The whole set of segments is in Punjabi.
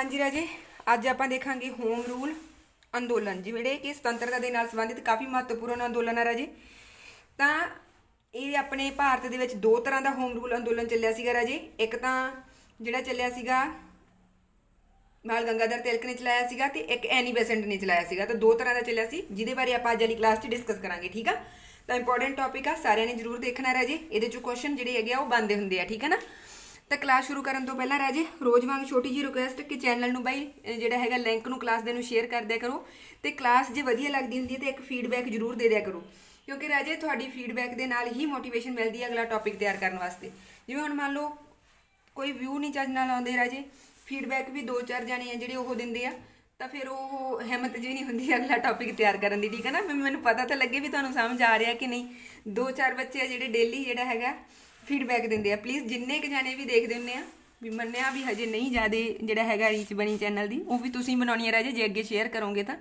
ਹਾਂਜੀ ਰਾਜੇ, ਅੱਜ ਆਪਾਂ ਦੇਖਾਂਗੇ ਹੋਮ ਰੂਲ ਅੰਦੋਲਨ ਜਿਹੜੇ ਕਿ ਸੁਤੰਤਰਤਾ ਦੇ ਨਾਲ ਸੰਬੰਧਿਤ ਕਾਫੀ ਮਹੱਤਵਪੂਰਨ ਅੰਦੋਲਨ ਆ ਰਾਜੇ। ਤਾਂ ਇਹ ਆਪਣੇ ਭਾਰਤ ਦੇ ਵਿੱਚ ਦੋ ਤਰ੍ਹਾਂ ਦਾ ਹੋਮ ਰੂਲ ਅੰਦੋਲਨ ਚੱਲਿਆ ਸੀਗਾ ਰਾਜੇ। ਇੱਕ ਤਾਂ ਜਿਹੜਾ ਚੱਲਿਆ ਸੀਗਾ ਬਾਲ ਗੰਗਾਧਰ ਤਿਲਕ ਨੇ ਚਲਾਇਆ ਸੀਗਾ ਤੇ ਇੱਕ ਐਨੀ ਬੈਸੈਂਟ ਨੇ ਚਲਾਇਆ ਸੀਗਾ। ਤਾਂ ਦੋ ਤਰ੍ਹਾਂ ਦਾ ਚੱਲਿਆ ਸੀ, ਜਿਹਦੇ ਬਾਰੇ ਆਪਾਂ ਅੱਜ ਵਾਲੀ ਕਲਾਸ 'ਚ ਡਿਸਕਸ ਕਰਾਂਗੇ, ਠੀਕ ਆ? ਤਾਂ ਇੰਪੋਰਟੈਂਟ ਟੌਪਿਕ ਆ, ਸਾਰਿਆਂ ਨੇ ਜ਼ਰੂਰ ਦੇਖਣਾ ਰਾਜੇ। ਇਹਦੇ 'ਚੋਂ ਕੁਐਸਚਨ ਜਿਹੜੇ ਹੈਗੇ ਆ, ਉਹ ਬੰਦੇ ਹੁੰਦੇ ਆ, ਠੀਕ ਹੈ ਨਾ? ਤਾਂ ਕਲਾਸ ਸ਼ੁਰੂ ਕਰਨ ਤੋਂ ਪਹਿਲਾਂ ਰਾਜੇ, ਰੋਜ਼ ਵਾਂਗ ਛੋਟੀ ਜੀ ਰਿਕੁਐਸਟ ਕਿ ਚੈਨਲ ਨੂੰ ਬਾਈ ਜਿਹੜਾ ਹੈਗਾ ਲਿੰਕ ਨੂੰ ਕਲਾਸ ਦੇ ਨੂੰ ਸ਼ੇਅਰ ਕਰ ਦਿਆ ਕਰੋ ਤੇ ਕਲਾਸ ਜੇ ਵਧੀਆ ਲੱਗਦੀ ਹੁੰਦੀ ਹੈ ਤਾਂ ਇੱਕ ਫੀਡਬੈਕ ਜ਼ਰੂਰ ਦੇ ਦਿਆ ਕਰੋ। ਕਿਉਂਕਿ ਰਾਜੇ, ਤੁਹਾਡੀ ਫੀਡਬੈਕ ਦੇ ਨਾਲ ਹੀ ਮੋਟੀਵੇਸ਼ਨ ਮਿਲਦੀ ਹੈ ਅਗਲਾ ਟੌਪਿਕ ਤਿਆਰ ਕਰਨ ਵਾਸਤੇ। ਜਿਵੇਂ ਹੁਣ ਮੰਨ ਲਓ, ਕੋਈ ਵਿਊ ਨਹੀਂ ਚੱਜ ਨਾਲ ਆਉਂਦੇ ਰਾਜੇ ਫੀਡਬੈਕ ਵੀ ਦੋ ਚਾਰ ਜਾਣੇ ਆ ਜਿਹੜੇ ਉਹ ਦਿੰਦੇ ਆ, ਤਾਂ ਫਿਰ ਉਹ ਹਿੰਮਤ ਜੀ ਨਹੀਂ ਹੁੰਦੀ ਅਗਲਾ ਟੌਪਿਕ ਤਿਆਰ ਕਰਨ ਦੀ, ਠੀਕ ਹੈ ਨਾ? ਵੀ ਮੈਨੂੰ ਪਤਾ ਤਾਂ ਲੱਗੇ ਵੀ ਤੁਹਾਨੂੰ ਸਮਝ ਆ ਰਿਹਾ ਕਿ ਨਹੀਂ। ਦੋ ਚਾਰ ਬੱਚੇ ਆ ਜਿਹੜੇ ਡੇਲੀ ਜਿਹੜਾ ਹੈਗਾ ਫੀਡਬੈਕ ਦਿੰਦੇ ਆ। ਪਲੀਜ਼ ਜਿੰਨੇ ਕੁ ਜਾਣੇ ਵੀ ਦੇਖਦੇ ਹੁੰਨੇ ਆ, ਵੀ ਮੰਨਿਆ ਵੀ ਹਜੇ ਨਹੀਂ ਜ਼ਿਆਦੇ ਜਿਹੜਾ ਹੈਗਾ ਰੀਚ ਬਣੀ ਚੈਨਲ ਦੀ, ਉਹ ਵੀ ਤੁਸੀਂ ਬਣਾਉਣੀ ਹੈ ਰਾਜੇ, ਜੇ ਅੱਗੇ ਸ਼ੇਅਰ ਕਰੋਗੇ ਤਾਂ।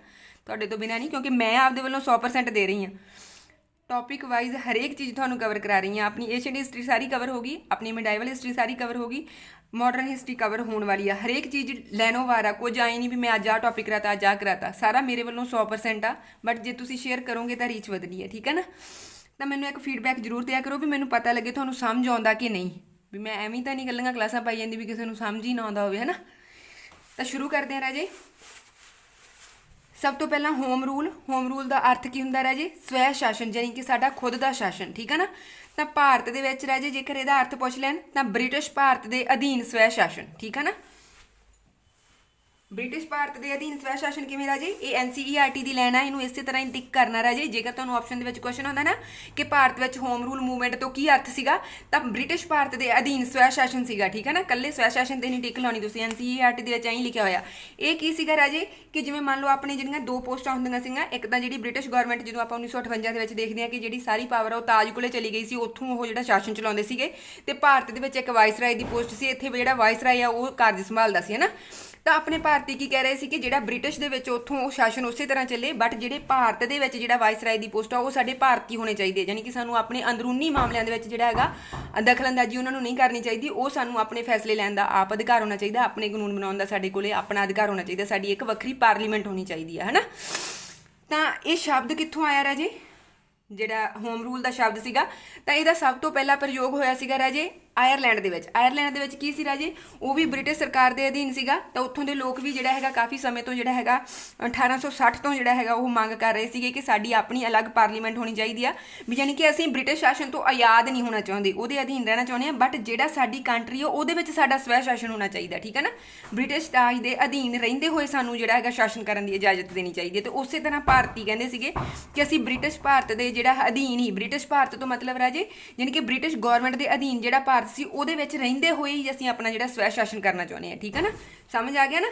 ਤੁਹਾਡੇ ਤੋਂ ਬਿਨਾ ਨਹੀਂ, ਕਿਉਂਕਿ ਮੈਂ ਆਪਦੇ ਵੱਲੋਂ 100% ਦੇ ਰਹੀ ਹਾਂ। ਟੌਪਿਕ ਵਾਈਜ਼ ਹਰੇਕ ਚੀਜ਼ ਤੁਹਾਨੂੰ ਕਵਰ ਕਰਾ ਰਹੀ ਹਾਂ। ਆਪਣੀ ਏਸ਼ੀਅਨ ਹਿਸਟਰੀ ਸਾਰੀ ਕਵਰ ਹੋਗੀ ਆਪਣੀ ਮਿਡਾਈਵਲ ਹਿਸਟਰੀ ਸਾਰੀ ਕਵਰ ਹੋਗੀ ਮਾਡਰਨ ਹਿਸਟਰੀ ਕਵਰ ਹੋਣ ਵਾਲੀ ਆ। ਹਰੇਕ ਚੀਜ਼ ਲੈਣੋ ਵਾਰ ਆ, ਕੁਝ ਆਈ ਨਹੀਂ ਵੀ ਮੈਂ ਅੱਜ ਆ ਟੌਪਿਕ ਕਰਾਤਾ, ਅੱਜ ਆ ਕਰਾਤਾ। ਸਾਰਾ ਮੇਰੇ ਵੱਲੋਂ 100% ਆ ਬਟ ਜੇ ਤੁਸੀਂ ਸ਼ੇਅਰ ਕਰੋਗੇ ਤਾਂ ਰੀਚ ਵਧਣੀ ਹੈ, ਠੀਕ ਹੈ ਨਾ? ਤਾਂ ਮੈਨੂੰ ਇੱਕ ਫੀਡਬੈਕ ਜ਼ਰੂਰ ਦਿਆ ਕਰੋ ਵੀ ਮੈਨੂੰ ਪਤਾ ਲੱਗੇ ਤੁਹਾਨੂੰ ਸਮਝ ਆਉਂਦਾ ਕਿ ਨਹੀਂ। ਵੀ ਮੈਂ ਐਵੇਂ ਤਾਂ ਨਹੀਂ ਗੱਲਾਂ ਕਲਾਸਾਂ ਪਾਈ ਜਾਂਦੀ ਵੀ ਕਿਸੇ ਨੂੰ ਸਮਝ ਹੀ ਨਾ ਆਉਂਦਾ ਹੋਵੇ ਹੈ ਨਾ ਤਾਂ ਸ਼ੁਰੂ ਕਰਦੇ ਹਾਂ ਰਾਜੇ। ਸਭ ਤੋਂ ਪਹਿਲਾਂ ਹੋਮ ਰੂਲ ਹੋਮ ਰੂਲ ਦਾ ਅਰਥ ਕੀ ਹੁੰਦਾ ਰਾਜੇ? ਸਵੈ ਸ਼ਾਸਨ ਯਾਨੀ ਕਿ ਸਾਡਾ ਖੁਦ ਦਾ ਸ਼ਾਸਨ, ਠੀਕ ਹੈ ਨਾ? ਤਾਂ ਭਾਰਤ ਦੇ ਵਿੱਚ ਰਾਜੇ ਜੇਕਰ ਇਹਦਾ ਅਰਥ ਪੁੱਛ ਲੈਣ, ਤਾਂ ਬ੍ਰਿਟਿਸ਼ ਭਾਰਤ ਦੇ ਅਧੀਨ ਸਵੈ ਸ਼ਾਸਨ ਠੀਕ ਹੈ ਨਾ? ਬ੍ਰਿਟਿਸ਼ ਭਾਰਤ ਦੇ ਅਧੀਨ ਸਵੈ ਸ਼ਾਸਨ ਕਿਵੇਂ ਰਾਜੇ? ਇਹ ਐਨਸੀਈਆਰਟੀ ਦੀ ਲੈਣਾ ਇਹਨੂੰ ਇਸੇ ਤਰ੍ਹਾਂ ਹੀ ਟਿਕ ਕਰਨਾ ਰਾਜੇ। ਜੇਕਰ ਤੁਹਾਨੂੰ ਆਪਸ਼ਨ ਦੇ ਵਿੱਚ ਕੁਐਸਚਨ ਆਉਂਦਾ ਨਾ ਕਿ ਭਾਰਤ ਵਿੱਚ ਹੋਮ ਰੂਲ ਮੂਵਮੈਂਟ ਤੋਂ ਕੀ ਅਰਥ ਸੀਗਾ, ਤਾਂ ਬ੍ਰਿਟਿਸ਼ ਭਾਰਤ ਦੇ ਅਧੀਨ ਸਵੈ ਸ਼ਾਸਨ ਸੀਗਾ, ਠੀਕ ਹੈ ਨਾ? ਕੱਲੇ ਸਵੈ ਸ਼ਾਸਨ ਤੇ ਨਹੀਂ ਟਿਕ ਲਾਉਣੀ ਤੁਸੀਂ। ਐਨਸੀਈਆਰਟੀ ਦੇ ਵਿੱਚ ਐਂ ਲਿਖਿਆ ਹੋਇਆ। ਇਹ ਕੀ ਸੀਗਾ ਰਾਜੇ? ਕਿ ਜਿਵੇਂ ਮੰਨ ਲਓ ਆਪਣੇ ਜਿਹੜੀਆਂ ਦੋ ਪੋਸਟਾਂ ਹੁੰਦੀਆਂ ਸੀਗੀਆਂ, ਇੱਕ ਤਾਂ ਜਿਹੜੀ ਬ੍ਰਿਟਿਸ਼ ਗਵਰਨਮੈਂਟ ਜਦੋਂ ਆਪਾਂ 1958 ਦੇ ਵਿੱਚ ਦੇਖਦੇ ਹਾਂ ਕਿ ਜਿਹੜੀ ਸਾਰੀ ਪਾਵਰ ਆ ਉਹ ਤਾਜ ਕੋਲੇ ਚਲੀ ਗਈ ਸੀ, ਉੱਥੋਂ ਉਹ ਜਿਹੜਾ ਸ਼ਾਸਨ ਚਲਾਉਂਦੇ ਸੀਗੇ। ਤੇ ਭਾਰਤ ਦੇ ਵਿੱਚ ਇੱਕ ਵਾਇਸਰਾਏ ਦੀ ਪੋਸਟ ਸੀ, ਇੱਥੇ ਜਿਹੜਾ ਵਾਇਸਰਾਏ ਆ ਉਹ ਕਾਰਜ ਸੰਭਾਲਦਾ ਸੀ, ਹੈ ਨਾ? ਤਾਂ ਆਪਣੇ ਭਾਰਤੀ ਕੀ ਕਹਿ ਰਹੇ ਸੀ ਕਿ ਜਿਹੜਾ ਬ੍ਰਿਟਿਸ਼ ਦੇ ਵਿੱਚ ਉੱਥੋਂ ਉਹ ਸ਼ਾਸਨ ਉਸੇ ਤਰ੍ਹਾਂ ਚੱਲੇ ਬਟ ਜਿਹੜੇ ਭਾਰਤ ਦੇ ਵਿੱਚ ਜਿਹੜਾ ਵਾਇਸਰਾਏ ਦੀ ਪੋਸਟ ਆ, ਉਹ ਸਾਡੇ ਭਾਰਤੀ ਹੋਣੇ ਚਾਹੀਦੇ ਯਾਨੀ ਕਿ ਸਾਨੂੰ ਆਪਣੇ ਅੰਦਰੂਨੀ ਮਾਮਲਿਆਂ ਦੇ ਵਿੱਚ ਜਿਹੜਾ ਹੈਗਾ, ਦਖਲਅੰਦਾਜ਼ੀ ਉਹਨਾਂ ਨੂੰ ਨਹੀਂ ਕਰਨੀ ਚਾਹੀਦੀ, ਉਹ ਸਾਨੂੰ ਆਪਣੇ ਫੈਸਲੇ ਲੈਣ ਦਾ ਆਪ ਅਧਿਕਾਰ ਹੋਣਾ ਚਾਹੀਦਾ, ਆਪਣੇ ਕਾਨੂੰਨ ਬਣਾਉਣ ਦਾ ਸਾਡੇ ਕੋਲੇ ਆਪਣਾ ਅਧਿਕਾਰ ਹੋਣਾ ਚਾਹੀਦਾ, ਸਾਡੀ ਇੱਕ ਵੱਖਰੀ ਪਾਰਲੀਮੈਂਟ ਹੋਣੀ ਚਾਹੀਦੀ ਹੈ ਹਨਾ? ਤਾਂ ਇਹ ਸ਼ਬਦ ਕਿੱਥੋਂ ਆਇਆ ਰਾਜੇ? ਜਿਹੜਾ ਹੋਮ ਰੂਲ ਦਾ ਸ਼ਬਦ ਸੀਗਾ, ਤਾਂ ਇਹਦਾ ਸਭ ਤੋਂ ਪਹਿਲਾ ਪ੍ਰਯੋਗ ਹੋਇਆ ਸੀਗਾ ਰਾਜੇ ਆਇਰਲੈਂਡ ਦੇ ਵਿੱਚ। ਆਇਰਲੈਂਡ ਦੇ ਵਿੱਚ ਕੀ ਸੀ ਰਾਜੇ ਉਹ ਵੀ ਬ੍ਰਿਟਿਸ਼ ਸਰਕਾਰ ਦੇ ਅਧੀਨ ਸੀਗਾ। ਤਾਂ ਉੱਥੋਂ ਦੇ ਲੋਕ ਵੀ ਜਿਹੜਾ ਹੈਗਾ ਕਾਫੀ ਸਮੇਂ ਤੋਂ ਜਿਹੜਾ ਹੈਗਾ 1860 ਤੋਂ ਜਿਹੜਾ ਹੈਗਾ ਉਹ ਮੰਗ ਕਰ ਰਹੇ ਸੀਗੇ ਕਿ ਸਾਡੀ ਆਪਣੀ ਅਲੱਗ ਪਾਰਲੀਮੈਂਟ ਹੋਣੀ ਚਾਹੀਦੀ ਆ। ਵੀ ਯਾਨੀ ਕਿ ਅਸੀਂ ਬ੍ਰਿਟਿਸ਼ ਸ਼ਾਸਨ ਤੋਂ ਆਜ਼ਾਦ ਨਹੀਂ ਹੋਣਾ ਚਾਹੁੰਦੇ। ਉਹਦੇ ਅਧੀਨ ਰਹਿਣਾ ਚਾਹੁੰਦੇ ਆ। ਬਟ ਜਿਹੜਾ ਸਾਡੀ ਕੰਟਰੀ ਆ, ਉਹਦੇ ਵਿੱਚ ਸਾਡਾ ਸਵੈ ਸ਼ਾਸਨ ਹੋਣਾ ਚਾਹੀਦਾ, ਠੀਕ ਹੈ ਨਾ? ਬ੍ਰਿਟਿਸ਼ ਰਾਜ ਦੇ ਅਧੀਨ ਰਹਿੰਦੇ ਹੋਏ ਸਾਨੂੰ ਜਿਹੜਾ ਹੈਗਾ ਸ਼ਾਸਨ ਕਰਨ ਦੀ ਇਜਾਜ਼ਤ ਦੇਣੀ ਚਾਹੀਦੀ ਹੈ ਤੇ ਉਸੇ ਤਰ੍ਹਾਂ ਭਾਰਤੀ ਕਹਿੰਦੇ ਸੀਗੇ ਕਿ ਅਸੀਂ ਬ੍ਰਿਟਿਸ਼ ਭਾਰਤ ਦੇ ਜਿਹੜਾ ਅਧੀਨ ਹੀ, ਬ੍ਰਿਟਿਸ਼ ਭਾਰਤ ਤੋਂ ਮਤਲਬ ਰਾਜੇ, ਯਾਨੀ ਕਿ ਬ੍ਰਿਟਿਸ਼ ਗਵਰਨਮੈਂਟ ਦੇ ਅਧੀਨ ਜਿਹੜਾ ਭਾਰਤ ਸੀ ਉਹਦੇ ਵਿੱਚ ਰਹਿੰਦੇ ਹੋਏ ਹੀ ਅਸੀਂ ਆਪਣਾ ਜਿਹੜਾ ਸਵੈ ਸ਼ਾਸਨ ਕਰਨਾ ਚਾਹੁੰਦੇ ਹਾਂ, ਠੀਕ ਹੈ ਨਾ? ਸਮਝ ਆ ਗਿਆ ਨਾ?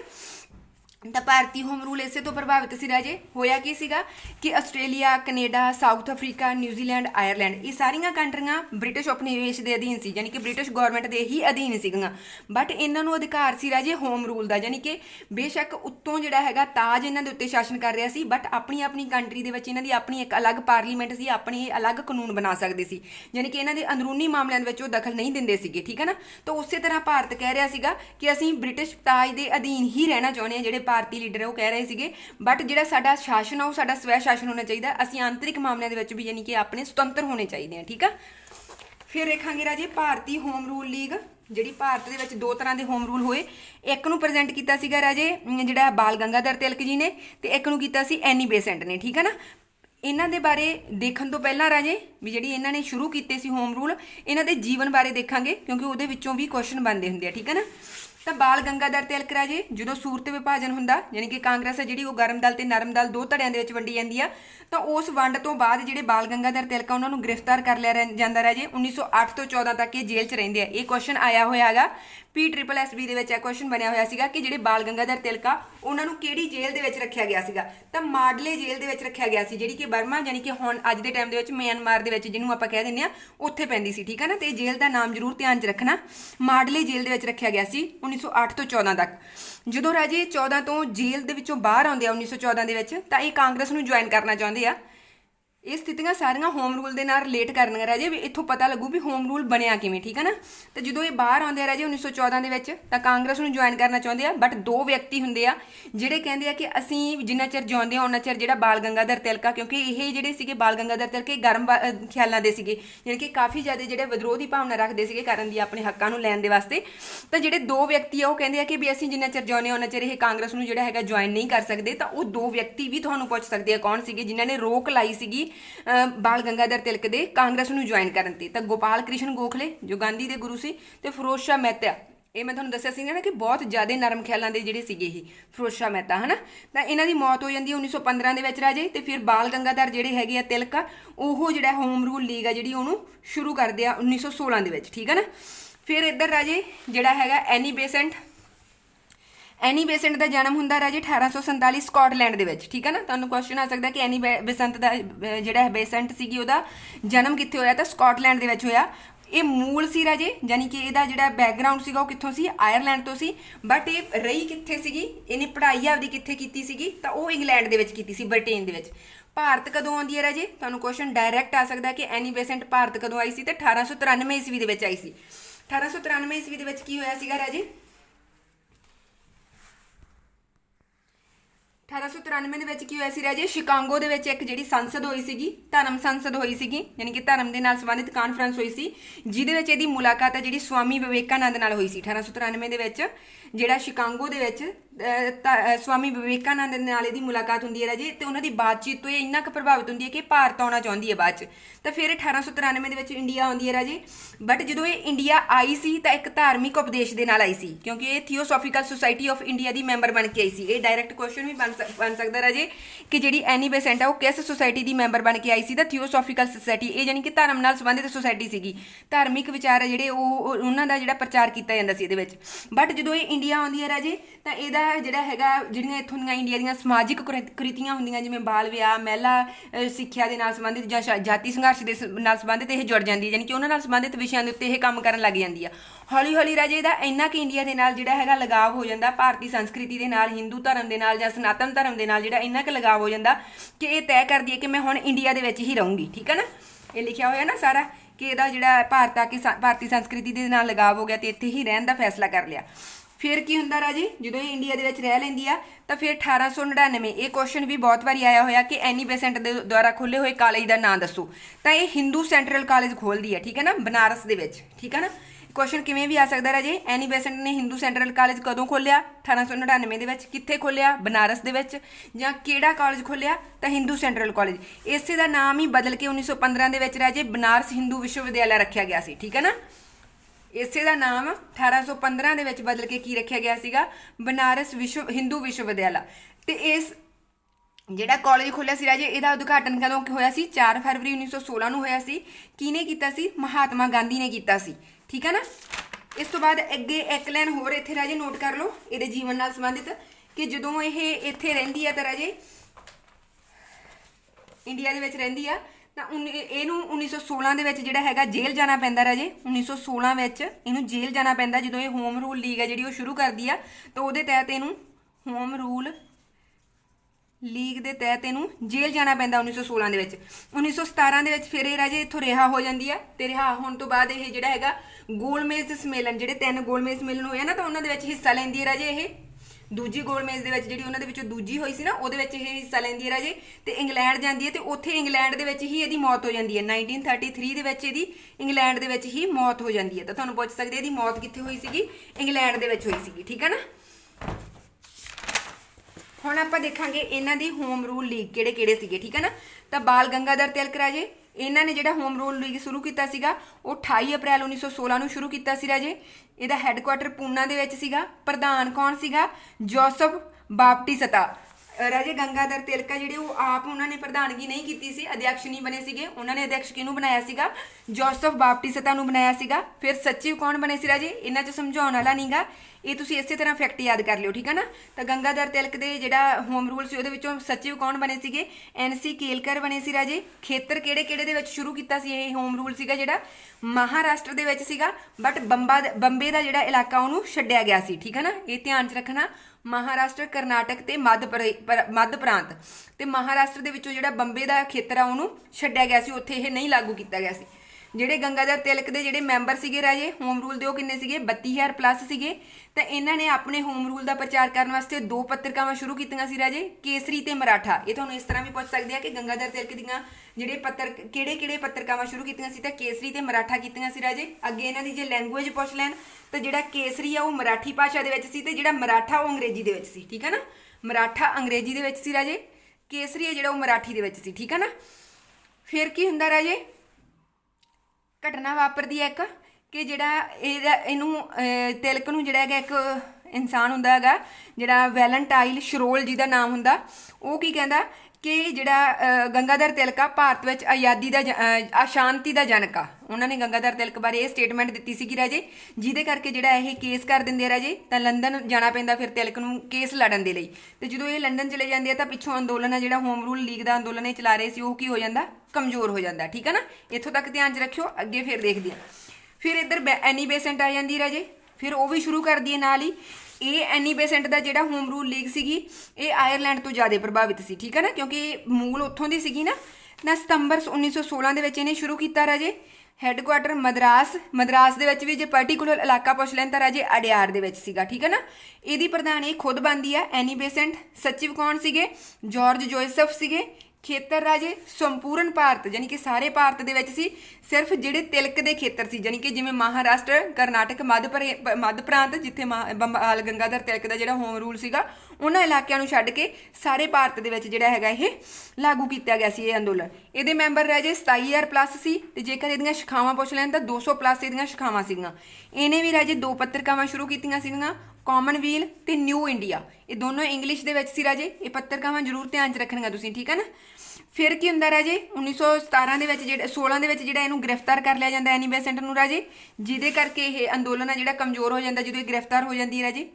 ਤਾਂ ਭਾਰਤੀ ਹੋਮ ਰੂਲ ਇਸੇ ਤੋਂ ਪ੍ਰਭਾਵਿਤ ਸੀ ਰਾਜੇ। ਹੋਇਆ ਕੀ ਸੀਗਾ ਕਿ Australia, Canada, South Africa New Zealand Ireland, ਇਹ ਸਾਰੀਆਂ ਕੰਟਰੀਆਂ ਬ੍ਰਿਟਿਸ਼ ਉਪਨਿਵੇਸ਼ ਦੇ ਅਧੀਨ ਸੀ ਯਾਨੀ ਕਿ ਬ੍ਰਿਟਿਸ਼ ਗਵਰਨਮੈਂਟ ਦੇ ਹੀ ਅਧੀਨ ਸੀਗੀਆਂ। ਬਟ ਇਹਨਾਂ ਨੂੰ ਅਧਿਕਾਰ ਸੀ ਰਾਜੇ ਹੋਮ ਰੂਲ ਦਾ ਯਾਨੀ ਕਿ ਬੇਸ਼ੱਕ ਉੱਤੋਂ ਜਿਹੜਾ ਹੈਗਾ ਤਾਜ ਇਹਨਾਂ ਦੇ ਉੱਤੇ ਸ਼ਾਸਨ ਕਰ ਰਿਹਾ ਸੀ ਬਟ ਆਪਣੀ ਆਪਣੀ ਕੰਟਰੀ ਦੇ ਵਿੱਚ ਇਹਨਾਂ ਦੀ ਆਪਣੀ ਇੱਕ ਅਲੱਗ ਪਾਰਲੀਮੈਂਟ ਸੀ, ਆਪਣੀ ਅਲੱਗ ਕਾਨੂੰਨ ਬਣਾ ਸਕਦੇ ਸੀ। ਯਾਨੀ ਕਿ ਇਹਨਾਂ ਦੇ ਅੰਦਰੂਨੀ ਮਾਮਲਿਆਂ ਦੇ ਵਿੱਚ ਉਹ ਦਖਲ ਨਹੀਂ ਦਿੰਦੇ ਸੀਗੇ, ਠੀਕ ਹੈ ਨਾ? ਤਾਂ ਉਸੇ ਤਰ੍ਹਾਂ ਭਾਰਤ ਕਹਿ ਰਿਹਾ ਸੀਗਾ ਕਿ ਅਸੀਂ ਬ੍ਰਿਟਿਸ਼ ਤਾਜ ਦੇ ਅਧੀਨ ਹੀ ਰਹਿਣਾ ਚਾਹੁੰਦੇ ਹਾਂ, ਜਿਹੜੇ ਭਾਰਤੀ ਲੀਡਰ ਉਹ ਕਹਿ ਰਹੇ ਸੀਗੇ। ਬਟ ਜਿਹੜਾ ਸਾਡਾ ਸ਼ਾਸਨ ਆ, ਉਹ ਸਾਡਾ ਸਵੈ ਸ਼ਾਸਨ ਹੋਣਾ ਚਾਹੀਦਾ। ਅਸੀਂ ਆਂਤਰਿਕ ਮਾਮਲਿਆਂ ਦੇ ਵਿੱਚ ਵੀ ਯਾਨੀ ਕਿ ਆਪਣੇ ਸੁਤੰਤਰ ਹੋਣੇ ਚਾਹੀਦੇ ਆ, ਠੀਕ ਆ? ਫਿਰ ਦੇਖਾਂਗੇ ਰਾਜੇ, ਭਾਰਤੀ ਹੋਮ ਰੂਲ ਲੀਗ ਜਿਹੜੀ ਭਾਰਤ ਦੇ ਵਿੱਚ ਦੋ ਤਰ੍ਹਾਂ ਦੇ ਹੋਮ ਰੂਲ ਹੋਏ। ਇੱਕ ਨੂੰ ਪ੍ਰੈਜ਼ੈਂਟ ਕੀਤਾ ਸੀਗਾ ਰਾਜੇ ਜਿਹੜਾ ਬਾਲ ਗੰਗਾਧਰ ਤਿਲਕ ਜੀ ਨੇ, ਤੇ ਇੱਕ ਨੂੰ ਕੀਤਾ ਸੀ ਐਨੀ ਬੇਸੈਂਟ ਨੇ, ਠੀਕ ਹੈ ਨਾ? ਇਹਨਾਂ ਦੇ ਬਾਰੇ ਦੇਖਣ ਤੋਂ ਪਹਿਲਾਂ ਰਾਜੇ, ਵੀ ਜਿਹੜੀ ਇਹਨਾਂ ਨੇ ਸ਼ੁਰੂ ਕੀਤੇ ਸੀ ਹੋਮ ਰੂਲ ਇਹਨਾਂ ਦੇ ਜੀਵਨ ਬਾਰੇ ਦੇਖਾਂਗੇ, ਕਿਉਂਕਿ ਉਹਦੇ ਵਿੱਚੋਂ ਵੀ ਕੁਐਸਚਨ ਬਣਦੇ ਹੁੰਦੇ ਆ, ਠੀਕ ਹੈ ਨਾ? ਤਾਂ ਬਾਲ ਗੰਗਾਧਰ ਤਿਲਕ ਰਾਜੇ ਜਦੋਂ ਸੂਰਤ ਵਿਭਾਜਨ ਹੁੰਦਾ, ਯਾਨੀ ਕਿ ਕਾਂਗਰਸ ਹੈ ਜਿਹੜੀ ਉਹ ਗਰਮ ਦਲ ਤੇ ਨਰਮ ਦਲ ਦੋ ਧੜਿਆਂ ਦੇ ਵਿੱਚ ਵੰਡੀ ਜਾਂਦੀ ਆ, ਤਾਂ ਉਸ ਵੰਡ ਤੋਂ ਬਾਅਦ ਜਿਹੜੇ ਬਾਲ ਗੰਗਾਧਰ ਤਿਲਕ ਆ, ਉਹਨਾਂ ਨੂੰ ਗ੍ਰਿਫਤਾਰ ਕਰ ਲਿਆ ਰਹਿ- ਜਾਂਦਾ ਰਾਜੇ। 1908 ਤੋਂ 14 ਤੱਕ ਇਹ ਜੇਲ੍ਹ 'ਚ ਰਹਿੰਦੇ ਆ। ਇਹ ਕੁਐਸਚਨ ਆਇਆ ਹੋਇਆ ਹੈਗਾ ਪੀ ਟ੍ਰਿਪਲ ਐਸ ਬੀ ਦੇ ਵਿੱਚ ਇਹ ਕੁਐਸਚਨ ਬਣਿਆ ਹੋਇਆ ਸੀਗਾ ਕਿ ਜਿਹੜੇ ਬਾਲ ਗੰਗਾਧਰ ਤਿਲਕ ਆ ਉਹਨਾਂ ਨੂੰ ਕਿਹੜੀ ਜੇਲ੍ਹ ਦੇ ਵਿੱਚ ਰੱਖਿਆ ਗਿਆ ਸੀਗਾ? ਤਾਂ ਮਾਡਲੇ ਜੇਲ੍ਹ ਦੇ ਵਿੱਚ ਰੱਖਿਆ ਗਿਆ ਸੀ, ਜਿਹੜੀ ਕਿ ਬਰਮਾ ਯਾਨੀ ਕਿ ਹੁਣ ਅੱਜ ਦੇ ਟਾਈਮ ਦੇ ਵਿੱਚ ਮਿਆਂਮਾਰ ਦੇ ਵਿੱਚ ਜਿਹਨੂੰ ਆਪਾਂ ਕਹਿ ਦਿੰਦੇ ਆ ਉੱਥੇ ਪੈਂਦੀ ਸੀ, ਠੀਕ ਹੈ ਨਾ? ਤੇ ਜੇਲ੍ਹ ਦਾ ਨਾਮ ਜ਼ਰੂਰ ਧਿਆਨ 'ਚ ਰੱਖਣਾ। ਮਾਡਲੇ ਜੇਲ੍ਹ ਦੇ ਵਿੱਚ ਰੱਖਿਆ ਗਿਆ ਸੀ 1908 ਤੋਂ 14 ਤੱਕ। ਜਦੋਂ ਰਾਜੇ 14 ਤੋਂ ਜੇਲ੍ਹ ਦੇ ਵਿੱਚੋਂ ਬਾਹਰ ਆਉਂਦੇ ਆ 1914 ਦੇ ਵਿੱਚ, ਤਾਂ ਇਹ ਕਾਂਗਰਸ ਨੂੰ ਜੁਆਇਨ ਕਰਨਾ ਚਾਹੁੰਦੇ ਆ। ਇਹ ਸਥਿਤੀਆਂ ਸਾਰੀਆਂ ਹੋਮ ਰੂਲ ਦੇ ਨਾਲ ਰਿਲੇਟ ਕਰਨੀਆਂ ਰਾਜੇ ਵੀ ਇੱਥੋਂ ਪਤਾ ਲੱਗੂ ਵੀ ਹੋਮ ਰੂਲ ਬਣਿਆ ਕਿਵੇਂ, ਠੀਕ ਹੈ ਨਾ? ਤੇ ਜਦੋਂ ਇਹ ਬਾਹਰ ਆਉਂਦੇ ਆ ਰਾਜੇ 1914 ਦੇ ਵਿੱਚ, ਤਾਂ ਕਾਂਗਰਸ ਨੂੰ ਜੁਆਇਨ ਕਰਨਾ ਚਾਹੁੰਦੇ ਆ ਬਟ ਦੋ ਵਿਅਕਤੀ ਹੁੰਦੇ ਆ, ਜਿਹੜੇ ਕਹਿੰਦੇ ਆ ਕਿ ਅਸੀਂ ਜਿੰਨਾ ਚਿਰ ਜਿਉਂਦੇ ਆ ਉਹਨਾਂ ਚਿਰ ਜਿਹੜਾ ਬਾਲ ਗੰਗਾਧਰ ਤਿਲਕਾ, ਕਿਉਂਕਿ ਇਹ ਜਿਹੜੇ ਸੀਗੇ ਬਾਲ ਗੰਗਾਧਰ ਤਿਲਕ, ਇਹ ਗਰਮ ਖਿਆਲਾਂ ਦੇ ਸੀਗੇ, ਯਾਨੀ ਕਿ ਕਾਫੀ ਜ਼ਿਆਦਾ ਜਿਹੜੇ ਵਿਦਰੋਹ ਦੀ ਭਾਵਨਾ ਰੱਖਦੇ ਸੀਗੇ ਕਰਨ ਦੀ ਆਪਣੇ ਹੱਕਾਂ ਨੂੰ ਲੈਣ ਦੇ ਵਾਸਤੇ, ਤਾਂ ਜਿਹੜੇ ਦੋ ਵਿਅਕਤੀ ਆ, ਉਹ ਕਹਿੰਦੇ ਆ ਕਿ ਵੀ ਅਸੀਂ ਜਿੰਨਾ ਚਿਰ ਜਿਉਂਦੇ ਆ ਉਹਨਾਂ ਚਿਰ ਇਹ ਕਾਂਗਰਸ ਨੂੰ ਜਿਹੜਾ ਹੈਗਾ ਜੁਆਇਨ ਨਹੀਂ ਕਰ ਸਕਦੇ, ਤਾਂ ਉਹ ਦੋ ਵਿਅਕਤੀ ਵੀ ਤੁਹਾਨੂੰ ਪੁੱਛ ਸਕਦੇ ਆ ਕੌਣ ਸੀਗੇ, ਜਿਨ੍ਹਾਂ ਨੇ ਰੋਕ ਲਾਈ ਸੀਗੀ ਬਾਲ ਗੰਗਾਧਰ ਤਿਲਕ ਦੇ ਕਾਂਗਰਸ ਨੂੰ ਜੁਆਇਨ ਕਰਨ ਤੇ। ਤਾਂ ਗੋਪਾਲ ਕ੍ਰਿਸ਼ਨ ਗੋਖਲੇ ਜੋ ਗਾਂਧੀ ਦੇ ਗੁਰੂ ਸੀ ਤੇ ਫਿਰੋਜ਼ ਸ਼ਾਹ ਮਹਿਤਾ। ਇਹ ਮੈਂ ਤੁਹਾਨੂੰ ਦੱਸਿਆ ਸੀ ਨਾ ਕਿ ਬਹੁਤ ਜ਼ਿਆਦਾ ਨਰਮ ਖਿਆਲਾਂ ਦੇ ਜਿਹੜੇ ਸੀਗੇ ਇਹ ਫਿਰੋਜ਼ ਸ਼ਾਹ ਮਹਿਤਾ ਹਨਾ? ਤਾਂ ਇਹਨਾਂ ਦੀ ਮੌਤ ਹੋ ਜਾਂਦੀ ਹੈ 1915 ਦੇ ਵਿੱਚ ਰਾਜੇ ਤੇ ਫਿਰ ਬਾਲ ਗੰਗਾਧਰ ਜਿਹੜੇ ਹੈਗੇ ਆ ਤਿਲਕ ਆ, ਉਹ ਜਿਹੜਾ ਹੋਮ ਰੂਲ ਲੀਗ ਆ ਜਿਹੜੀ ਉਹਨੂੰ ਸ਼ੁਰੂ ਕਰਦੇ ਆ 1916 ਦੇ ਵਿੱਚ ਠੀਕ ਹੈ ਨਾ? ਫਿਰ ਇੱਧਰ ਰਾਜੇ ਜਿਹੜਾ ਹੈਗਾ ਐਨੀ ਬੇਸੈਂਟ ਐਨੀ ਬੇਸੈਂਟ ਦਾ ਜਨਮ ਹੁੰਦਾ ਰਾਜੇ 1847 ਸਕਾਟਲੈਂਡ ਦੇ ਵਿੱਚ ਠੀਕ ਹੈ ਨਾ? ਤੁਹਾਨੂੰ ਕੁਐਸਚਨ ਆ ਸਕਦਾ ਕਿ ਐਨੀ ਬੇ- ਬੇਸੈਂਟ ਦਾ ਅਹ, ਜਿਹੜਾ ਬੇਸੈਂਟ ਸੀਗੀ ਉਹਦਾ ਜਨਮ ਕਿੱਥੇ ਹੋਇਆ? ਤਾਂ ਸਕਾਟਲੈਂਡ ਦੇ ਵਿੱਚ ਹੋਇਆ। ਇਹ ਮੂਲ ਸੀ ਰਾਜੇ ਯਾਨੀ ਕਿ ਇਹਦਾ ਜਿਹੜਾ ਬੈਕਗ੍ਰਾਉਂਡ ਸੀਗਾ ਉਹ ਕਿੱਥੋਂ ਸੀ? ਆਇਰਲੈਂਡ ਤੋਂ ਸੀ। ਬਟ ਇਹ ਰਹੀ ਕਿੱਥੇ ਸੀਗੀ? ਇਹਨੇ ਪੜ੍ਹਾਈ ਆਪਦੀ ਕਿੱਥੇ ਕੀਤੀ ਸੀਗੀ? ਤਾਂ ਉਹ ਇੰਗਲੈਂਡ ਦੇ ਵਿੱਚ ਕੀਤੀ ਸੀ ਬ੍ਰਿਟੇਨ ਦੇ ਵਿੱਚ। ਭਾਰਤ ਕਦੋਂ ਆਉਂਦੀ ਹੈ ਰਾਜੇ? ਤੁਹਾਨੂੰ ਕੁਐਸਚਨ ਡਾਇਰੈਕਟ ਆ ਸਕਦਾ ਕਿ ਐਨੀ ਬੇਸੈਂਟ ਭਾਰਤ ਕਦੋਂ ਆਈ ਸੀ? ਤੇ 1893 ਈਸਵੀ ਦੇ ਵਿੱਚ ਆਈ ਸੀ। 1893 ਈਸਵੀ ਦੇ ਵਿੱਚ ਕੀ ਹੋਇਆ ਸੀਗਾ ਰਾਜੇ? 1893 ਦੇ ਵਿੱਚ ਕੀ ਹੋਇਆ ਸੀ ਰਾਜੇ? ਸ਼ਿਕਾਗੋ ਦੇ ਵਿੱਚ ਇੱਕ ਜਿਹੜੀ ਸੰਸਦ ਹੋਈ ਸੀਗੀ, ਧਰਮ ਸੰਸਦ ਹੋਈ ਸੀਗੀ, ਯਾਨੀ ਕਿ ਧਰਮ ਦੇ ਨਾਲ ਸੰਬੰਧਿਤ ਕਾਨਫਰੰਸ ਹੋਈ ਸੀ, ਜਿਹਦੇ ਵਿੱਚ ਇਹਦੀ ਮੁਲਾਕਾਤ ਹੈ ਜਿਹੜੀ ਸਵਾਮੀ ਵਿਵੇਕਾਨੰਦ ਨਾਲ ਹੋਈ ਸੀ 1893 ਦੇ ਵਿੱਚ, ਜਿਹੜਾ ਸ਼ਿਕਾਗੋ ਦੇ ਵਿੱਚ ਸਵਾਮੀ ਵਿਵੇਕਾਨੰਦ ਨਾਲ ਇਹਦੀ ਮੁਲਾਕਾਤ ਹੁੰਦੀ ਹੈ ਰਾਜੇ ਤੇ ਉਹਨਾਂ ਦੀ ਬਾਤਚੀਤ ਤੋਂ ਇਹ ਇੰਨਾ ਕੁ ਪ੍ਰਭਾਵਿਤ ਹੁੰਦੀ ਹੈ ਕਿ ਭਾਰਤ ਆਉਣਾ ਚਾਹੁੰਦੀ ਹੈ ਬਾਅਦ ਚ। ਤਾਂ ਫਿਰ ਇਹ 1893 ਦੇ ਵਿੱਚ ਇੰਡੀਆ ਆਉਂਦੀ ਹੈ ਰਾਜੇ। ਬਟ ਜਦੋਂ ਇਹ ਇੰਡੀਆ ਆਈ ਸੀ ਤਾਂ ਇੱਕ ਧਾਰਮਿਕ ਉਪਦੇਸ਼ ਦੇ ਨਾਲ ਆਈ ਸੀ, ਕਿਉਂਕਿ ਇਹ ਥੀਓਸੋਫੀਕਲ ਸੁਸਾਇਟੀ ਆਫ ਇੰਡੀਆ ਦੀ ਮੈਂਬਰ ਬਣ ਕੇ ਆਈ ਸੀ। ਇਹ ਡਾਇਰੈਕਟ ਕੁਐਸਚਨ ਵੀ ਬਣ ਸਕ- ਬਣ ਸਕਦਾ ਰਾਜੇ ਕਿ ਜਿਹੜੀ ਐਨੀ ਬੇਸੈਂਟ ਆ ਉਹ ਕਿਸ ਸੁਸਾਇਟੀ ਦੀ ਮੈਂਬਰ ਬਣ ਕੇ ਆਈ ਸੀ? ਤਾਂ ਥੀਓਸੋਫੀਕਲ ਸੁਸਾਇਟੀ ਇਹ ਯਾਨੀ ਕਿ ਧਰਮ ਨਾਲ ਸੰਬੰਧਿਤ ਸੁਸਾਇਟੀ ਸੀਗੀ। ਧਾਰਮਿਕ ਵਿਚਾਰ ਆ ਜਿਹੜੇ ਉਹ- ਉਹਨਾਂ ਦਾ ਜਿਹੜਾ ਪ੍ਰਚਾਰ ਕੀਤਾ ਜਾਂਦਾ ਸੀ ਇਹਦੇ ਵਿੱਚ। ਬਟ ਜਦੋਂ ਇਹ ਇੰਡੀਆ ਆਉਂਦੀ ਹੈ ਰਾਜੇ, ਤਾਂ ਇਹਦਾ ਜਿਹੜਾ ਹੈਗਾ ਜਿਹੜੀਆਂ ਇੱਥੋਂ ਦੀਆਂ ਇੰਡੀਆ ਦੀਆਂ ਸਮਾਜਿਕ ਕੁਰੀ- ਕੁਰੀਤੀਆਂ ਹੁੰਦੀਆਂ ਜਿਵੇਂ ਬਾਲ ਵਿਆਹ ਮਹਿਲਾ ਅਹ, ਸਿੱਖਿਆ ਦੇ ਨਾਲ ਸੰਬੰਧਿਤ ਜਾਂ ਸ਼ਾ- ਜਾਤੀ ਸੰਘਰਸ਼ ਦੇ ਸ- ਨਾਲ ਸੰਬੰਧਿਤ ਇਹ ਜੁੜ ਜਾਂਦੀ ਹੈ ਯਾਨੀ ਕਿ ਉਹਨਾਂ ਨਾਲ ਸੰਬੰਧਿਤ ਵਿਸ਼ਿਆਂ ਦੇ ਉੱਤੇ ਇਹ ਕੰਮ ਕਰਨ ਲੱਗ ਜਾਂਦੀ ਆ। ਹੌਲੀ ਹੌਲੀ ਰਾਜੇ ਇਹਦਾ ਇੰਨਾ ਕਿ ਇੰਡੀਆ ਦੇ ਨਾਲ ਜਿਹੜਾ ਹੈਗਾ ਲਗਾਵ ਹੋ ਜਾਂਦਾ ਭਾਰਤੀ ਸੰਸਕ੍ਰਿਤੀ ਦੇ ਨਾਲ ਹਿੰਦੂ ਧਰਮ ਦੇ ਨਾਲ ਜਾਂ ਸਨਾਤਨ ਧਰਮ ਦੇ ਨਾਲ ਜਿਹੜਾ ਇੰਨਾ ਕਿ ਲਗਾਵ ਹੋ ਜਾਂਦਾ ਕਿ ਇਹ ਤੈਅ ਕਰਦੀ ਹੈ ਕਿ ਮੈਂ ਹੁਣ ਇੰਡੀਆ ਦੇ ਵਿੱਚ ਹੀ ਰਹੂੰਗੀ ਠੀਕ ਹੈ ਨਾ? ਇਹ ਲਿਖਿਆ ਹੋਇਆ ਨਾ ਸਾਰਾ ਕਿ ਇਹਦਾ ਜਿਹੜਾ ਭਾਰਤ ਆ ਕੇ ਸੰ- ਭਾਰਤੀ ਸੰਸਕ੍ਰਿਤੀ ਦੇ ਨਾਲ ਲਗਾਵ ਹੋ ਗਿਆ ਤੇ ਇੱਥੇ ਹੀ ਰਹਿਣ ਦਾ ਫੈਸਲਾ ਕਰ ਲਿਆ। ਫਿਰ ਕੀ ਹੁੰਦਾ ਰਾਜੇ? ਜਦੋਂ ਇਹ ਇੰਡੀਆ ਦੇ ਵਿੱਚ ਰਹਿ ਲੈਂਦੀ ਆ, ਤਾਂ ਫਿਰ 1899 ਇਹ ਕੁਐਸਚਨ ਵੀ ਬਹੁਤ ਵਾਰੀ ਆਇਆ ਹੋਇਆ ਕਿ ਐਨੀ ਬੇਸੈਂਟ ਦੇ ਦੁਆਰਾ ਖੋਲੇ ਹੋਏ ਕਾਲਜ ਦਾ ਨਾਮ ਦੱਸੋ। ਤਾਂ ਇਹ ਹਿੰਦੂ ਸੈਂਟਰਲ ਕਾਲਜ ਖੋਲਦੀ ਹੈ ਠੀਕ ਹੈ ਨਾ? ਬਨਾਰਸ ਦੇ ਵਿੱਚ, ਠੀਕ ਹੈ ਨਾ? ਕੁਐਸਚਨ ਕਿਵੇਂ ਵੀ ਆ ਸਕਦਾ ਰਾਜੇ? ਐਨੀ ਬੇਸੈਂਟ ਨੇ ਹਿੰਦੂ ਸੈਂਟਰਲ ਕਾਲਜ ਕਦੋਂ ਖੋਲਿਆ 1899 ਦੇ ਵਿੱਚ ਕਿੱਥੇ ਖੋਲਿਆ ਬਨਾਰਸ ਦੇ ਵਿੱਚ। ਜਾਂ ਕਿਹੜਾ ਕਾਲਜ ਖੋਲਿਆ ਤਾਂ ਹਿੰਦੂ ਸੈਂਟਰਲ ਕਾਲਜ ਇਸੇ ਦਾ ਨਾਮ ਹੀ ਬਦਲ ਕੇ 1915 ਦੇ ਵਿੱਚ ਰਾਜੇ ਬਨਾਰਸ ਹਿੰਦੂ ਵਿਸ਼ਵ ਵਿਦਿਆਲਿਆ ਰੱਖਿਆ ਗਿਆ ਸੀ, ਠੀਕ ਹੈ ਨਾ? ਇਸੇ ਦਾ ਨਾਮ 1815 ਦੇ ਵਿੱਚ ਬਦਲ ਕੇ ਕੀ ਰੱਖਿਆ ਗਿਆ ਸੀਗਾ? ਬਨਾਰਸ ਵਿਸ਼ਵ, ਹਿੰਦੂ ਵਿਸ਼ਵ ਵਿਦਿਆਲਾ ਤੇ ਇਸ ਜਿਹੜਾ ਕਾਲਜ ਖੋਲਿਆ ਸੀ ਰਾਜੇ, ਇਹਦਾ ਉਦਘਾਟਨ ਕਦੋਂ ਹੋਇਆ ਸੀ? 4 ਫਰਵਰੀ 1916 ਨੂੰ ਹੋਇਆ ਸੀ। ਕਿਹਨੇ ਕੀਤਾ ਸੀ? ਮਹਾਤਮਾ ਗਾਂਧੀ ਨੇ ਕੀਤਾ ਸੀ। ਠੀਕ ਹੈ ਨਾ? ਇਸ ਤੋਂ ਬਾਅਦ ਅੱਗੇ ਇੱਕ ਲਾਈਨ ਹੋਰ ਇੱਥੇ ਰਾਜੇ ਨੋਟ ਕਰ ਲਓ, ਇਹਦੇ ਜੀਵਨ ਨਾਲ ਸੰਬੰਧਿਤ, ਕਿ ਜਦੋਂ ਇਹ ਇੱਥੇ ਰਹਿੰਦੀ ਹੈ ਤਾਂ ਰਾਜੇ, ਇੰਡੀਆ ਦੇ ਵਿੱਚ ਰਹਿੰਦੀ ਆ ਤਾਂ ਉਨ- ਇਹ- ਇਹਨੂੰ 1916 ਦੇ ਵਿੱਚ ਜਿਹੜਾ ਹੈਗਾ ਜੇਲ੍ਹ ਜਾਣਾ ਪੈਂਦਾ ਰਾਜੇ। 1916 ਵਿੱਚ ਇਹਨੂੰ ਜੇਲ੍ਹ ਜਾਣਾ ਪੈਂਦਾ, ਜਦੋਂ ਇਹ ਹੋਮ ਰੂਲ ਲੀਗ ਹੈ ਜਿਹੜੀ ਉਹ ਸ਼ੁਰੂ ਕਰਦੀ ਆ, ਤਾਂ ਉਹਦੇ ਤਹਿਤ ਇਹਨੂੰ ਹੋਮ ਰੂਲ ਲੀਗ ਦੇ ਤਹਿਤ ਇਹਨੂੰ ਜੇਲ੍ਹ ਜਾਣਾ ਪੈਂਦਾ 1916 ਦੇ ਵਿੱਚ। 1917 ਦੇ ਵਿੱਚ ਫਿਰ ਇਹ ਰਾਜੇ ਇੱਥੋਂ ਰਿਹਾ ਹੋ ਜਾਂਦੀ ਆ, ਤੇ ਰਿਹਾ ਹੋਣ ਤੋਂ ਬਾਅਦ ਇਹ ਜਿਹੜਾ ਹੈਗਾ ਗੋਲਮੇਜ਼ ਸੰਮੇਲਨ, ਜਿਹੜੇ ਤਿੰਨ ਗੋਲਮੇਜ਼ ਸੰਮੇਲਨ ਹੋਏ ਆ ਨਾ, ਤਾਂ ਉਹਨਾਂ ਦੇ ਵਿੱਚ ਹਿੱਸਾ ਲੈਂਦੀ ਹੈ ਰਾਜੇ ਇਹ। ਦੂਜੀ ਗੋਲਮੇਜ਼ ਦੇ ਵਿੱਚ ਜਿਹੜੀ ਉਹਨਾਂ ਦੇ ਵਿੱਚੋਂ ਦੂਜੀ ਹੋਈ ਸੀ ਨਾ, ਉਹਦੇ ਵਿੱਚ ਇਹ ਹਿੱਸਾ ਲੈਂਦੀ ਹੈ ਰਾਜੇ, ਤੇ ਇੰਗਲੈਂਡ ਜਾਂਦੀ ਹੈ, ਤੇ ਉੱਥੇ ਇੰਗਲੈਂਡ ਦੇ ਵਿੱਚ ਹੀ ਇਹਦੀ ਮੌਤ ਹੋ ਜਾਂਦੀ ਹੈ। 1933 ਦੇ ਵਿੱਚ ਇਹਦੀ ਇੰਗਲੈਂਡ ਦੇ ਵਿੱਚ ਹੀ ਮੌਤ ਹੋ ਜਾਂਦੀ ਹੈ। ਤਾਂ ਤੁਹਾਨੂੰ ਪੁੱਛ ਸਕਦੇ ਇਹਦੀ ਮੌਤ ਕਿੱਥੇ ਹੋਈ ਸੀਗੀ? ਇੰਗਲੈਂਡ ਦੇ ਵਿੱਚ ਹੋਈ ਸੀਗੀ, ਠੀਕ ਹੈ ਨਾ? ਹੁਣ ਆਪਾਂ ਦੇਖਾਂਗੇ ਇਹਨਾਂ ਦੀ ਹੋਮ ਰੂਲ ਲੀਗ ਕਿਹੜੇ ਕਿਹੜੇ ਸੀਗੇ, ਠੀਕ ਹੈ ਨਾ? ਤਾਂ ਬਾਲ ਗੰਗਾਧਰ ਤਿਲਕ ਰਾਜੇ ਇਹਨਾਂ ਨੇ ਜਿਹੜਾ ਹੋਮ ਰੂਲ ਲੀਗ ਸ਼ੁਰੂ ਕੀਤਾ ਸੀਗਾ, ਉਹ 28 ਅਪ੍ਰੈਲ 1916 ਨੂੰ ਸ਼ੁਰੂ ਕੀਤਾ ਸੀ ਰਾਜੇ ਇਹਦਾ ਹੈੱਡਕੁਆਟਰ ਪੂਨਾ ਦੇ ਵਿੱਚ ਸੀਗਾ। ਪ੍ਰਧਾਨ ਕੌਣ ਸੀਗਾ? Joseph Baptista. ਰਾਜੇ ਗੰਗਾਧਰ ਤਿਲਕ ਆ, ਜਿਹੜੇ ਉਹ ਆਪ ਉਹਨਾਂ ਨੇ ਪ੍ਰਧਾਨਗੀ ਨਹੀਂ ਕੀਤੀ ਸੀ ਅਧਿਅਕਸ਼ ਨਹੀਂ ਬਣੇ ਸੀਗੇ। ਉਹਨਾਂ ਨੇ ਅਧਿਅਕਸ਼ ਕਿਹਨੂੰ ਬਣਾਇਆ ਸੀਗਾ? ਜੋਸਫ ਬਾਪਟਿਸਤਾ ਨੂੰ ਬਣਾਇਆ ਸੀਗਾ। ਫਿਰ ਸਚਿਵ ਕੌਣ ਬਣੇ ਸੀ ਰਾਜੇ? ਇਹਨਾਂ 'ਚ ਸਮਝਾਉਣ ਵਾਲਾ ਨਹੀਂਗਾ। ਇਹ ਤੁਸੀਂ ਇਸੇ ਤਰ੍ਹਾਂ ਫੈਕਟ ਯਾਦ ਕਰ ਲਿਓ, ਠੀਕ ਹੈ ਨਾ? ਤਾਂ ਗੰਗਾਧਰ ਤਿਲਕ ਦੇ ਜਿਹੜਾ ਹੋਮ ਰੂਲ ਸੀ, ਉਹਦੇ ਵਿੱਚੋਂ ਸਚਿਵ ਕੌਣ ਬਣੇ ਸੀਗੇ? ਐਨਸੀ ਕੇਲਕਰ ਬਣੇ ਸੀ ਰਾਜੇ। ਖੇਤਰ ਕਿਹੜੇ ਕਿਹੜੇ ਦੇ ਵਿੱਚ ਸ਼ੁਰੂ ਕੀਤਾ ਸੀ ਇਹ ਹੋਮ ਰੂਲ ਸੀਗਾ ਜਿਹੜਾ? ਮਹਾਰਾਸ਼ਟਰ ਦੇ ਵਿੱਚ ਸੀਗਾ ਬਟ ਬੰਬਾ ਬੰਬੇ ਦਾ ਜਿਹੜਾ ਇਲਾਕਾ ਉਹਨੂੰ ਛੱਡਿਆ ਗਿਆ ਸੀ, ਠੀਕ ਹੈ ਨਾ? ਇਹ ਧਿਆਨ 'ਚ ਰੱਖਣਾ। ਮਹਾਰਾਸ਼ਟਰ, ਕਰਨਾਟਕ ਤੇ ਮੱਧ ਪ੍ਰ- ਪ੍ਰ- ਮੱਧ ਪ੍ਰਾਂਤ। ਤੇ ਮਹਾਰਾਸ਼ਟਰ ਦੇ ਵਿੱਚੋਂ ਜਿਹੜਾ ਬੰਬੇ ਦਾ ਖੇਤਰ ਆ, ਉਹਨੂੰ ਛੱਡਿਆ ਗਿਆ ਸੀ, ਉੱਥੇ ਇਹ ਨਹੀਂ ਲਾਗੂ ਕੀਤਾ ਗਿਆ ਸੀ। ਜਿਹੜੇ ਗੰਗਾਧਰ ਤਿਲਕ ਦੇ ਜਿਹੜੇ ਮੈਂਬਰ ਸੀਗੇ ਰਾਜੇ ਹੋਮ ਰੂਲ ਦੇ ਉਹ ਕਿੰਨੇ ਸੀਗੇ? 32000 ਪਲੱਸ ਸੀਗੇ। ਤਾਂ ਇਹਨਾਂ ਨੇ ਆਪਣੇ ਹੋਮ ਰੂਲ ਦਾ ਪ੍ਰਚਾਰ ਕਰਨ ਵਾਸਤੇ ਦੋ ਪੱਤਰਕਾਵਾਂ ਸ਼ੁਰੂ ਕੀਤੀਆਂ ਸੀ ਰਾਜੇ, ਕੇਸਰੀ ਤੇ ਮਰਾਠਾ। ਇਹ ਤੁਹਾਨੂੰ ਇਸ ਤਰ੍ਹਾਂ ਵੀ ਪੁੱਛ ਸਕਦੇ ਆ ਕਿ ਗੰਗਾਧਰ ਤਿਲਕ ਦੀਆਂ ਜਿਹੜੇ ਪੱਤਰ ਕਿਹੜੇ ਕਿਹੜੇ ਪੱਤਰਕਾਵਾਂ ਸ਼ੁਰੂ ਕੀਤੀਆਂ ਸੀ ਤਾਂ ਕੇਸਰੀ ਤੇ ਮਰਾਠਾ ਕੀਤੀਆਂ ਸੀ ਰਾਜੇ। ਅੱਗੇ ਇਹਨਾਂ ਦੀ ਜੇ ਲੈਂਗੁਏਜ ਪੁੱਛ ਲੈਣ, ਤਾਂ ਜਿਹੜਾ ਕੇਸਰੀ ਆ ਉਹ ਮਰਾਠੀ ਭਾਸ਼ਾ ਦੇ ਵਿੱਚ ਸੀ ਤੇ ਜਿਹੜਾ ਮਰਾਠਾ ਉਹ ਅੰਗਰੇਜ਼ੀ ਦੇ ਵਿੱਚ ਸੀ, ਠੀਕ ਹੈ ਨਾ? ਮਰਾਠਾ ਅੰਗਰੇਜ਼ੀ ਦੇ ਵਿੱਚ ਸੀ ਰਾਜੇ। ਕੇਸਰੀ ਹੈ ਜਿਹੜਾ ਉਹ ਮਰਾਠੀ ਦੇ ਵਿੱਚ ਸੀ, ਠੀਕ ਹੈ ਨਾ? ਫਿਰ ਕੀ ਹੁੰਦਾ ਰਾਜੇ? ਘਟਨਾ ਵਾਪਰਦੀ ਹੈ ਇੱਕ ਕਿ ਜਿਹੜਾ ਇਹਦਾ ਇਹਨੂੰ ਅਹ, ਤਿਲਕ ਨੂੰ ਜਿਹੜਾ ਹੈਗਾ ਇੱਕ ਇਨਸਾਨ ਹੁੰਦਾ ਹੈਗਾ ਜਿਹੜਾ ਵੈਲੈਂਟਾਈਨ ਸ਼ਰੋਲ ਜਿਹਦਾ ਨਾਮ ਹੁੰਦਾ ਉਹ ਕੀ ਕਹਿੰਦਾ ਕਿ ਜਿਹੜਾ ਗੰਗਾਧਰ ਤਿਲਕ ਆ, ਭਾਰਤ ਵਿੱਚ ਆਜ਼ਾਦੀ ਦਾ ਜ- ਅਸ਼ਾਂਤੀ ਦਾ ਜਨਕ ਆ। ਉਹਨਾਂ ਨੇ ਗੰਗਾਧਰ ਤਿਲਕ ਬਾਰੇ ਇਹ ਸਟੇਟਮੈਂਟ ਦਿੱਤੀ ਸੀ ਕਿ ਰਾਜੇ, ਜਿਹਦੇ ਕਰਕੇ ਜਿਹੜਾ ਇਹ ਕੇਸ ਕਰ ਦਿੰਦੇ ਆ ਰਾਜੇ, ਤਾਂ ਲੰਡਨ ਜਾਣਾ ਪੈਂਦਾ ਫਿਰ ਤਿਲਕ ਨੂੰ ਕੇਸ ਲੜਨ ਦੇ ਲਈ। ਤੇ ਜਦੋਂ ਇਹ ਲੰਡਨ ਚਲੇ ਜਾਂਦੇ ਆ, ਤਾਂ ਪਿੱਛੋਂ ਅੰਦੋਲਨ ਆ, ਜਿਹੜਾ ਹੋਮ ਰੂਲ ਲੀਗ ਦਾ ਅੰਦੋਲਨ ਇਹ ਚਲਾ ਰਹੇ ਸੀ, ਉਹ ਕੀ ਹੋ ਜਾਂਦਾ? ਕਮਜ਼ੋਰ ਹੋ ਜਾਂਦਾ, ਠੀਕ ਹੈ ਨਾ? ਇੱਥੋਂ ਤੱਕ ਧਿਆਨ 'ਚ ਰੱਖਿਓ, ਅੱਗੇ ਫਿਰ ਦੇਖਦੇ ਆ। ਫਿਰ ਇੱਧਰ ਬੈ- ਐਨੀ ਬੇਸੈਂਟ ਆ ਜਾਂਦੀ ਰਾਜੇ, ਫਿਰ ਉਹ ਵੀ ਸ਼ੁਰੂ ਕਰਦੀ ਹੈ ਨਾਲ ਹੀ। ਇਹ ਐਨੀ ਬੇਸੈਂਟ ਦਾ ਜਿਹੜਾ ਹੋਮ ਰੂਲ ਲੀਗ ਸੀਗੀ, ਇਹ ਆਇਰਲੈਂਡ ਤੋਂ ਜ਼ਿਆਦਾ ਪ੍ਰਭਾਵਿਤ ਸੀ, ਠੀਕ ਹੈ ਨਾ? ਕਿਉਂਕਿ ਇਹ ਮੂਲ ਉੱਥੋਂ ਦੀ ਸੀਗੀ ਨਾ। ਨਾ ਸਤੰਬਰ 1916 ਦੇ ਵਿੱਚ ਇਹਨੇ ਸ਼ੁਰੂ ਕੀਤਾ ਰਾਜੇ। ਹੈੱਡਕੁਆਟਰ ਮਦਰਾਸ ਮਦਰਾਸ ਦੇ ਵਿੱਚ ਵੀ ਜੇ ਪਾਰਟਿਕੂਲਰ ਇਲਾਕਾ ਪੁੱਛ ਲੈਣ ਤਾਂ ਰਾਜੇ ਅਡਿਆਰ ਦੇ ਵਿੱਚ ਸੀਗਾ, ਠੀਕ ਹੈ ਨਾ? ਇਹਦੀ ਪ੍ਰਧਾਨ ਇਹ ਖੁਦ ਬੰਦੀ ਆ, ਐਨੀ ਬੇਸੈਂਟ ਸਚਿਵ ਕੌਣ ਸੀਗੇ? ਜਾਰਜ ਜੋਇਸਫ ਸੀਗੇ। ਖੇਤਰ ਰਾਜੇ ਸੰਪੂਰਨ ਭਾਰਤ ਯਾਨੀ ਕਿ ਸਾਰੇ ਭਾਰਤ ਦੇ ਵਿੱਚ ਸੀ, ਸਿਰਫ ਜਿਹੜੇ ਤਿਲਕ ਦੇ ਖੇਤਰ ਸੀ ਯਾਨੀ ਕਿ ਜਿਵੇਂ ਮਹਾਰਾਸ਼ਟਰ, ਕਰਨਾਟਕ, ਮੱਧ ਪ੍ਰੇ- ਮੱਧ ਪ੍ਰਾਂਤ, ਜਿੱਥੇ ਮਹਾ- ਬੰਗਾਲ ਗੰਗਾਧਰ ਤਿਲਕ ਦਾ ਜਿਹੜਾ ਹੋਮ ਰੂਲ ਸੀਗਾ ਉਹਨਾਂ ਇਲਾਕਿਆਂ ਨੂੰ ਛੱਡ ਕੇ ਸਾਰੇ ਭਾਰਤ ਦੇ ਵਿੱਚ ਜਿਹੜਾ ਹੈਗਾ ਇਹ ਲਾਗੂ ਕੀਤਾ ਗਿਆ ਸੀ ਇਹ ਅੰਦੋਲਨ। ਇਹਦੇ ਮੈਂਬਰ ਰਹਿ ਰਾਜੇ 27000 ਪਲੱਸ ਸੀ ਤੇ ਜੇਕਰ ਇਹਦੀਆਂ ਸ਼ਿਖਾਵਾਂ ਪੁੱਛ ਲੈਣ ਤਾਂ 200 ਪਲੱਸ ਇਹਦੀਆਂ ਸ਼ਾਖਾਵਾਂ ਸੀਗੀਆਂ। ਇਹਨੇ ਵੀ ਰਾਜੇ ਦੋ ਪੱਤਰਕਾਵਾਂ ਸ਼ੁਰੂ ਕੀਤੀਆਂ ਸੀਗੀਆਂ ਕਾਮਨਵੀਲ ਤੇ ਨਿਊ ਇੰਡੀਆ ਇਹ ਦੋਨੋਂ ਇੰਗਲਿਸ਼ ਦੇ ਵਿੱਚ ਸੀ ਰਾਜੇ, ਇਹ ਪੱਤਰਕਾਵਾਂ ਜ਼ਰੂਰ ਧਿਆਨ 'ਚ ਰੱਖਣੀਆਂ ਤੁਸੀਂ, ਠੀਕ ਹੈ ਨਾ? ਫਿਰ ਕੀ ਹੁੰਦਾ ਰਾਜੇ? 1917 ਦੇ ਵਿੱਚ ਜਿਹੜਾ 16 ਦੇ ਵਿੱਚ ਜਿਹੜਾ ਇਹਨੂੰ ਗ੍ਰਿਫਤਾਰ ਕਰ ਲਿਆ ਜਾਂਦਾ ਐਨੀ ਬੈਸੈਂਟ ਨੂੰ ਰਾਜੇ, ਜਿਹਦੇ ਕਰਕੇ ਇਹ ਅੰਦੋਲਨ ਆ ਜਿਹੜਾ ਕਮਜ਼ੋਰ ਹੋ ਜਾਂਦਾ, ਜਦੋਂ ਇਹ ਗ੍ਰਿਫਤਾਰ ਹੋ ਜਾਂਦੀ ਹੈ ਰਾਜੇ।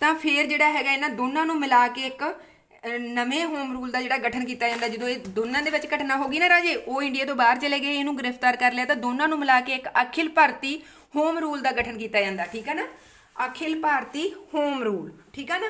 ਤਾਂ ਫਿਰ ਜਿਹੜਾ ਹੈਗਾ ਇਹਨਾਂ ਦੋਨਾਂ ਨੂੰ ਮਿਲਾ ਕੇ ਇੱਕ ਨਵੇਂ ਹੋਮ ਰੂਲ ਦਾ ਜਿਹੜਾ ਗਠਨ ਕੀਤਾ ਜਾਂਦਾ, ਜਦੋਂ ਇਹ ਦੋਨਾਂ ਦੇ ਵਿੱਚ ਘਟਨਾ ਹੋ ਗਈ ਨਾ ਰਾਜੇ, ਉਹ ਇੰਡੀਆ ਤੋਂ ਬਾਹਰ ਚਲੇ ਗਏ, ਇਹਨੂੰ ਗ੍ਰਿਫਤਾਰ ਕਰ ਲਿਆ, ਤਾਂ ਦੋਨਾਂ ਨੂੰ ਮਿਲਾ ਕੇ ਇੱਕ ਅਖਿਲ ਭਾਰਤੀ ਹੋਮ ਰੂਲ ਦਾ ਗਠਨ ਕੀਤਾ ਜਾਂਦਾ, ਠੀਕ ਹੈ ਨਾ? ਅਖਿਲ ਭਾਰਤੀ ਹੋਮ ਰੂਲ ਠੀਕ ਹੈ ਨਾ?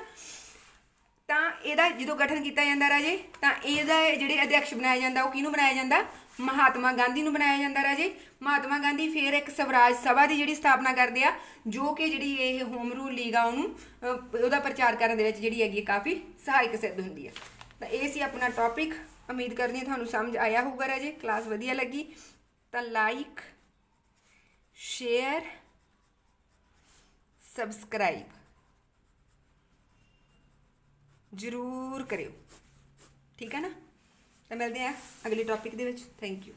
ਤਾਂ ਇਹਦਾ ਜਦੋਂ ਗਠਨ ਕੀਤਾ ਜਾਂਦਾ ਰਾਜੇ, ਤਾਂ ਇਹਦਾ ਜਿਹੜੇ ਅਧਿਕਸ਼ ਬਣਾਇਆ ਜਾਂਦਾ, ਉਹ ਕਿਹਨੂੰ ਬਣਾਇਆ ਜਾਂਦਾ? ਮਹਾਤਮਾ ਗਾਂਧੀ ਨੂੰ ਬਣਾਇਆ ਜਾਂਦਾ ਰਾਜੇ। ਮਹਾਤਮਾ ਗਾਂਧੀ ਫਿਰ ਇੱਕ ਸਵਰਾਜ ਸਭਾ ਦੀ ਜਿਹੜੀ ਸਥਾਪਨਾ ਕਰਦੇ ਆ, ਜੋ ਕਿ ਜਿਹੜੀ ਇਹ ਹੋਮ ਰੂਲ ਲੀਗ ਆ ਉਹਨੂੰ ਉਹਦਾ ਪ੍ਰਚਾਰ ਕਰਨ ਦੇ ਵਿੱਚ ਜਿਹੜੀ ਹੈਗੀ ਹੈ ਕਾਫੀ ਸਹਾਇਕ ਸਿੱਧ ਹੁੰਦੀ ਆ। ਤਾਂ ਇਹ ਸੀ ਆਪਣਾ ਟੌਪਿਕ ਉਮੀਦ ਕਰਦੀ ਹਾਂ ਤੁਹਾਨੂੰ ਸਮਝ ਆਇਆ ਹੋਊਗਾ ਰਾਜੇ। ਕਲਾਸ ਵਧੀਆ ਲੱਗੀ। ਤਾਂ ਲਾਈਕ ਸ਼ੇਅਰ ਸਬਸਕ੍ਰਾਈਬ ਜ਼ਰੂਰ ਕਰਿਓ। ਠੀਕ ਹੈ ਨਾ? ਤਾਂ ਮਿਲਦੇ ਆ ਅਗਲੇ ਟੌਪਿਕ ਦੇ ਵਿੱਚ। Thank you